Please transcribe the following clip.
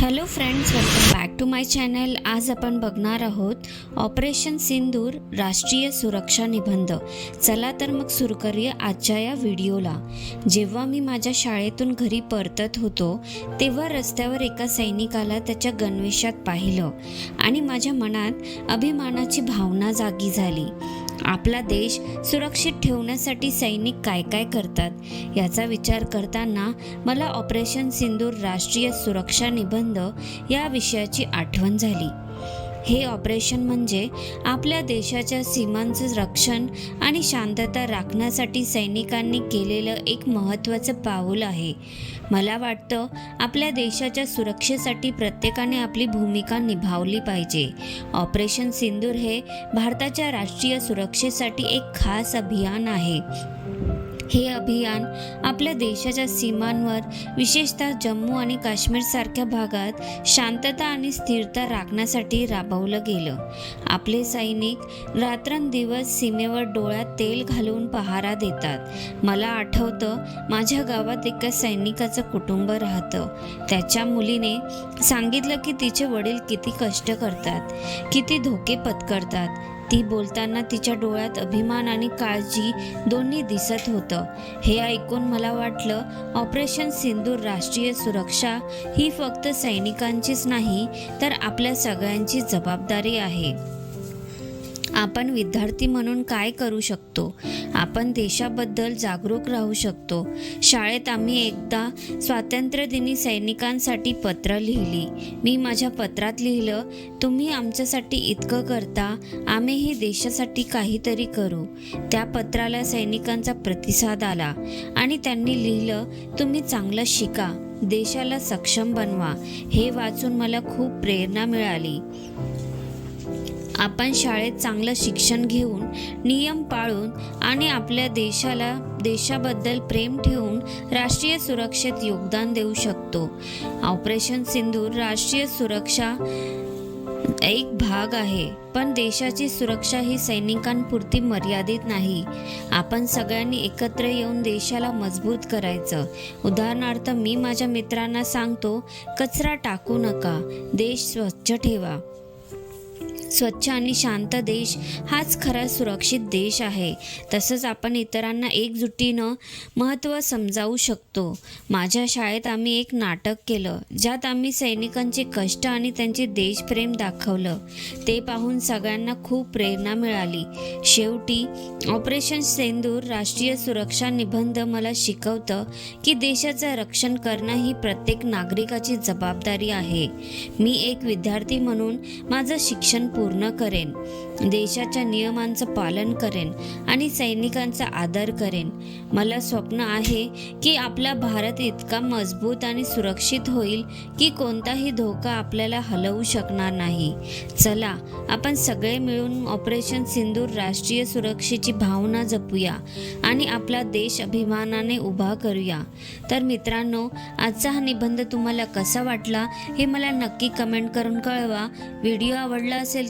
Hello friends welcome back to my channel आज आपण बघणार आहोत ऑपरेशन सिंदूर राष्ट्रीय सुरक्षा निबंध. चला तर मग सुरू करूया आजच्या या व्हिडिओला. जेव्हा मी माझ्या शाळेतून घरी परतत होतो तेव्हा रस्त्यावर एका सैनिकाला त्याच्या गणवेशात पाहिलं आणि माझ्या मनात अभिमानाची भावना जागी झाली. आपला देश सुरक्षित ठेवण्यासाठी सैनिक काय काय करतात याचा विचार करताना मला ऑपरेशन सिंदूर राष्ट्रीय सुरक्षा निबंध या विषयाची आठवण झाली. हे ऑपरेशन म्हणजे आपल्या देशाच्या सीमांचं रक्षण आणि शांतता राखण्यासाठी सैनिकांनी केलेलं एक महत्त्वाचं पाऊल आहे. मला वाटतं आपल्या देशाच्या सुरक्षेसाठी प्रत्येकाने आपली भूमिका निभावली पाहिजे. ऑपरेशन सिंदूर हे भारताच्या राष्ट्रीय सुरक्षेसाठी एक खास अभियान आहे. हे अभियान आपल्या देशाच्या सीमांवर विशेषतः जम्मू आणि काश्मीरसारख्या भागात शांतता आणि स्थिरता राखण्यासाठी राबवलं गेलं. आपले सैनिक रात्रंदिवस सीमेवर डोळ्यात तेल घालून पहारा देतात. मला आठवतं माझ्या गावात एका सैनिकाचं कुटुंब राहतं. त्याच्या मुलीने सांगितलं की तिचे वडील किती कष्ट करतात किती धोके पत्करतात. ती बोलताना तिच्या डोळ्यात अभिमान आणि काळजी दोन्ही दिसत होतं. हे ऐकून मला वाटलं ऑपरेशन सिंदूर राष्ट्रीय सुरक्षा ही फक्त सैनिकांचीच नाही तर आपल्या सगळ्यांची जबाबदारी आहे. आपण विद्यार्थी म्हणून काय करू शकतो? आपण देशाबद्दल जागरूक राहू शकतो. शाळेत आम्ही एकदा स्वातंत्र्यदिनी सैनिकांसाठी पत्र लिहिली. मी माझ्या पत्रात लिहिलं तुम्ही आमच्यासाठी इतकं करता आम्हीही देशासाठी काहीतरी करू. त्या पत्राला सैनिकांचा प्रतिसाद आला आणि त्यांनी लिहिलं तुम्ही चांगलं शिका देशाला सक्षम बनवा. हे वाचून मला खूप प्रेरणा मिळाली. आपण शाळेत चांगलं शिक्षण घेऊन नियम पाळून आणि आपल्या देशाला देशाबद्दल प्रेम ठेवून राष्ट्रीय सुरक्षेत योगदान देऊ शकतो. ऑपरेशन सिंदूर राष्ट्रीय सुरक्षा एक भाग आहे पण देशाची सुरक्षा ही सैनिकांपुरती मर्यादित नाही. आपण सगळ्यांनी एकत्र येऊन देशाला मजबूत करायचं. उदाहरणार्थ मी माझ्या मित्रांना सांगतो कचरा टाकू नका देश स्वच्छ ठेवा. स्वच्छ आणि शांत देश हाच खरा सुरक्षित देश आहे. तसंच आपण इतरांना एकजुटीनं महत्त्व समजावू शकतो. माझ्या शाळेत आम्ही एक नाटक केलं ज्यात आम्ही सैनिकांचे कष्ट आणि त्यांचे देशप्रेम दाखवलं. ते पाहून सगळ्यांना खूप प्रेरणा मिळाली. शेवटी ऑपरेशन सेंदूर राष्ट्रीय सुरक्षा निबंध मला शिकवतं की देशाचं रक्षण करणं ही प्रत्येक नागरिकाची जबाबदारी आहे. मी एक विद्यार्थी म्हणून माझं शिक्षण पूर्ण करेन. देशाच्या नियमांचं पालन करेन आणि सैनिकांचा आदर करेन. मला स्वप्न आहे की आपला भारत इतका मजबूत आणि सुरक्षित होईल की कोणताही धोका आपल्याला हलवू शकणार नाही. चला आपण सगळे मिळून ऑपरेशन सिंदूर राष्ट्रीय सुरक्षेची भावना जपूया आणि आपला देश अभिमानाने उभा करूया. तर मित्रांनो आजचा हा निबंध तुम्हाला कसा वाटला हे मला नक्की कमेंट करून कळवा. व्हिडिओ आवडला असेल